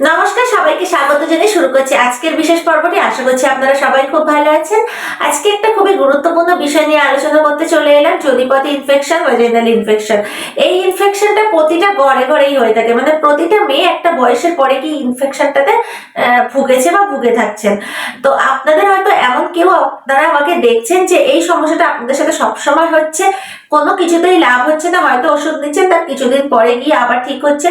নমস্কার, সবাইকে স্বাগত জানিয়ে শুরু করছি আজকের বিশেষ পর্বটি। আশা করছি আপনারা সবাই খুব ভালো আছেন। আজকে একটা খুবই গুরুত্বপূর্ণ বিষয় নিয়ে আলোচনা করতে চলে এলাম চলিপথে ইনফেকশন ভেজাইনাল ইনফেকশন এই ইনফেকশনটা প্রতিটা ঘরে ঘরেই হয়ে থাকে। মানে প্রতিটা মেয়ে একটা বয়সের পরে কি ইনফেকশনটাতে ভুগেছে বা ভুগে থাকছেন। তো আপনাদের হয়তো এমন কেউ, আপনারা আমাকে দেখছেন যে এই সমস্যাটা আপনাদের সাথে সবসময় হচ্ছে। কোনো কিছুতেই লাভ হচ্ছে না। হয়তো ওষুধ নিচ্ছেন, তার কিছুদিন পরে গিয়ে আবার ঠিক হচ্ছে।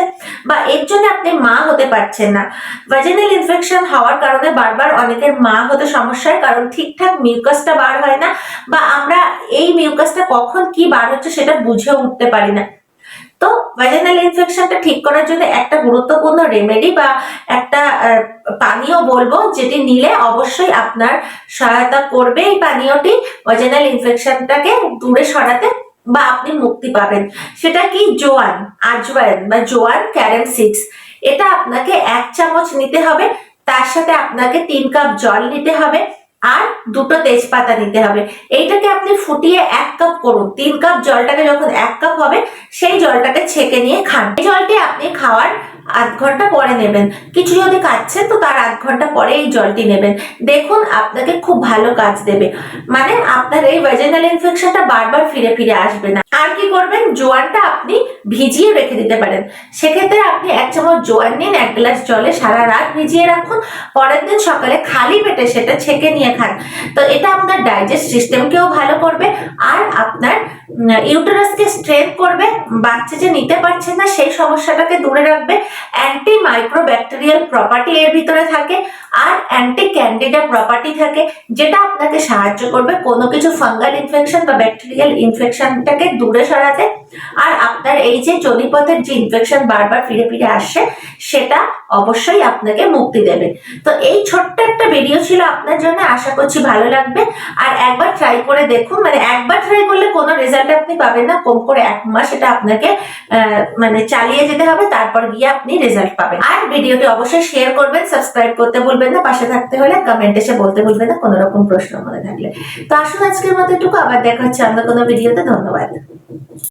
বা এর জন্য আপনি মা হতে পারছেন না। ভাজিনাল ইনফেকশন হওয়ার কারণে বারবার অনেকের মা হতে সমস্যায়, কারণ ঠিকঠাক মিউকাসটা বার হয় না বা আমরা এই মিউকাসটা কখন কি বার হচ্ছে সেটা বুঝে উঠতে পারি না। তো ভাজিনাল ইনফেকশনটা ঠিক করার জন্য একটা গুরুত্বপূর্ণ রেমেডি বা একটা পানীয় বলব যেটি নিলে অবশ্যই আপনার সহায়তা করবে এই পানীয়টি ভাজিনাল ইনফেকশনটাকে দূরে সরাতে বা আপনি মুক্তি পাবেন। সেটা কি? জোয়ান, আজওয়াইন বা জোয়ান ক্যারেন সিক্স এটা আপনাকে এক চামচ নিতে হবে, তার সাথে আপনাকে তিন কাপ জল নিতে হবে আর দুটো তেজপাতা নিতে হবে। এইটাকে আপনি ফুটিয়ে এক কাপ করুন। তিন কাপ জলটাকে যখন এক কাপ হবে, সেই জলটাকে ছেঁকে নিয়ে খান। এই জলটি আপনি খাওয়ার আধ ঘণ্টা পরে নেবেন। কিছু যদি খাচ্ছেন তো তার আধ ঘণ্টা পরে এই জলটি নেবেন। দেখুন, আপনাকে খুব ভালো কাজ দেবে। মানে আপনার এই ভেজিনাল ইনফেকশনটা বারবার ফিরে ফিরে আসবে না। আর কি করবেন? জোয়ানটা আপনি ভিজিয়ে রেখে দিতে পারেন। সেক্ষেত্রে আপনি এক চামচ জোয়ান নিন, এক গ্লাস জলে সারা রাত ভিজিয়ে রাখুন। পরের দিন সকালে খালি পেটে সেটা ছেঁকে নিয়ে খান। তো এটা আপনার ডাইজেস্ট সিস্টেমকেও ভালো করবে আর আপনার ইউটারাসকে স্ট্রেংথ করবে। বাচ্চা যে নিতে পারছে না, সেই সমস্যাটাকে দূরে রাখবে। অ্যান্টি মাইক্রোব্যাকটেরিয়াল প্রপার্টি এর ভিতরে থাকে আর অ্যান্টি ক্যান্ডিডা প্রপার্টি থাকে, যেটা আপনাকে সাহায্য করবে কোনো কিছু ফাঙ্গাল ইনফেকশন বা ব্যাকটেরিয়াল ইনফেকশনটাকে দূরে সরাতে। আর আপনার এই যে চলিপথের যে ইনফেকশন বারবার ফিরে ফিরে আসছে, সেটা অবশ্যই আপনাকে মুক্তি দেবে। তো এই ছোট্ট একটা ভিডিও ছিল আপনার জন্য, আশা করছি ভালো লাগবে। আর একবার ট্রাই করে দেখুন মানে একবার ট্রাই করলে কোনো রেজাল্ট আপনি পাবেন না, কম করে এক মাস এটা আপনাকে মানে চালিয়ে যেতে হবে, তারপর গিয়ে আপনি রেজাল্ট পাবেন। আর ভিডিওটি অবশ্যই শেয়ার করবেন সাবস্ক্রাইব করতে ভুলবেন না, পাশে থাকতে হলে কমেন্ট এসে বলতে ভুলবেন না, কোনো রকম প্রশ্ন মনে থাকলে। তো আসুন আজকের মতো এটুকু, আবার দেখা হচ্ছে অন্য কোনো ভিডিওতে ধন্যবাদ।